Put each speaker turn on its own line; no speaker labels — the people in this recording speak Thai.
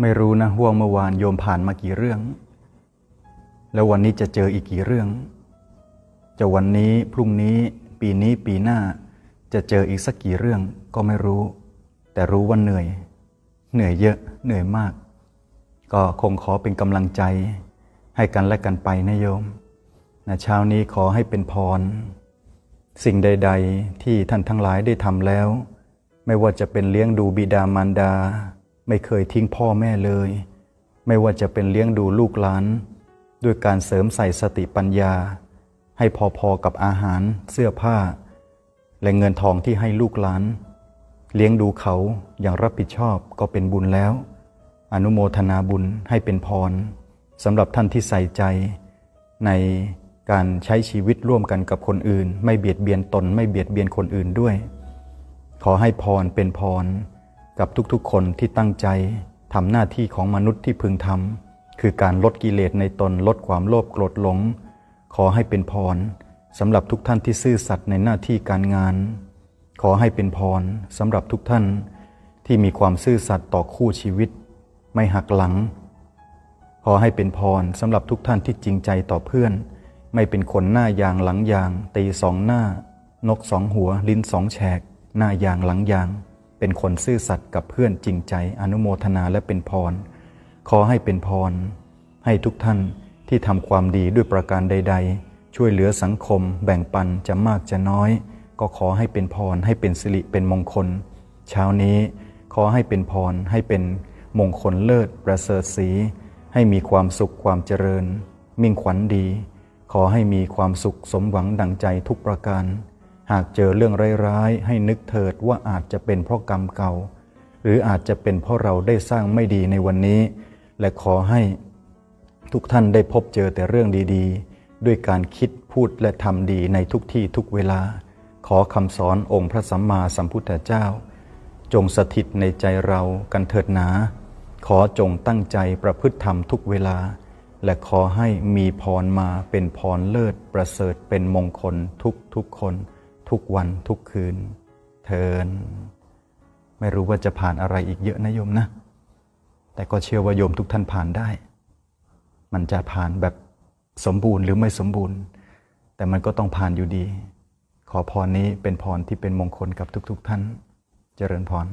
ไม่รู้นะห่วงเมื่อวานโยมผ่านมากี่เรื่อง แล้ววันนี้จะเจออีกกี่เรื่อง จะวันนี้พรุ่งนี้ปีนี้ปีหน้าจะเจออีกสักกี่เรื่องก็ไม่รู้ แต่รู้ว่าเหนื่อย เหนื่อยเยอะเหนื่อยมาก ก็คงขอเป็นกำลังใจ ให้กันและกันไปนะโยมนะเช้านี้ขอให้เป็นพร สิ่งใด ๆ ที่ท่านทั้งหลายได้ทำแล้ว ไม่ว่าจะเป็นเลี้ยงดูบิดามารดา ไม่เคยทิ้งพ่อแม่เลย ไม่ว่าจะเป็นเลี้ยงดูลูกหลาน ด้วยการเสริมใส่สติปัญญา ให้พอๆกับอาหารเสื้อผ้า และเงินทองที่ให้ลูกหลาน เลี้ยงดูเขาอย่างรับผิดชอบก็เป็นบุญแล้ว อนุโมทนาบุญให้เป็นพรสำหรับท่านที่ใส่ใจ ในการใช้ชีวิตร่วมกันกับคนอื่น ไม่เบียดเบียนตน ไม่เบียดเบียนคนอื่นด้วย ขอให้พรเป็นพร กับทุกๆ คนที่ตั้งใจทำหน้าที่ของมนุษย์ที่พึงทำคือการลดกิเลสในตนลดความโลภโกรธหลง ขอให้เป็นพรสำหรับทุกท่านที่ซื่อสัตย์ในหน้าที่การงาน ขอให้เป็นพรสำหรับทุกท่านที่มีความซื่อสัตย์ต่อคู่ชีวิต ไม่หักหลัง ขอให้เป็นพรสำหรับทุกท่านที่จริงใจต่อเพื่อน ไม่เป็นคนหน้ายางหลังยางตีสองหน้า นกสองหัวลิ้นสองแฉก หน้ายางหลังยาง เป็นคนซื่อสัตย์กับเพื่อนจริงใจอนุโมทนาและเป็นพร ขอให้เป็นพร ให้ทุกท่านที่ทำความดีด้วยประการใด ๆ ช่วยเหลือสังคม แบ่งปันจะมากจะน้อย ก็ขอให้เป็นพร ให้เป็นสิริเป็นมงคล เช้านี้ขอให้เป็นพร ให้เป็นมงคลเลิศประเสริฐสี ให้มีความสุขความเจริญ มิ่งขวัญดี ขอให้มีความสุขสมหวังดังใจทุกประการ หากเจอเรื่องร้ายๆ ให้นึกเถิดว่าอาจจะเป็นเพราะกรรมเก่า หรืออาจจะเป็นเพราะเราได้สร้างไม่ดีในวันนี้ และขอให้ทุกท่านได้พบเจอแต่เรื่องดีๆ ด้วยการคิดพูดและทำดีในทุกที่ทุกเวลา ขอคำสอนองค์พระสัมมาสัมพุทธเจ้า จงสถิตในใจเรากันเถิดหนา ขอจงตั้งใจประพฤติธรรมทุกเวลา และขอให้มีพรมาเป็นพรเลิศประเสริฐเป็นมงคลทุกทุกคน ทุกวันทุกคืน เทิน ไม่รู้ว่าจะผ่านอะไรอีกเยอะนะโยมนะ แต่ก็เชื่อว่าโยมทุกท่านผ่านได้ มันจะผ่านแบบสมบูรณ์หรือไม่สมบูรณ์ แต่มันก็ต้องผ่านอยู่ดี ขอพรนี้เป็นพรที่เป็นมงคลกับทุกๆท่าน เจริญพร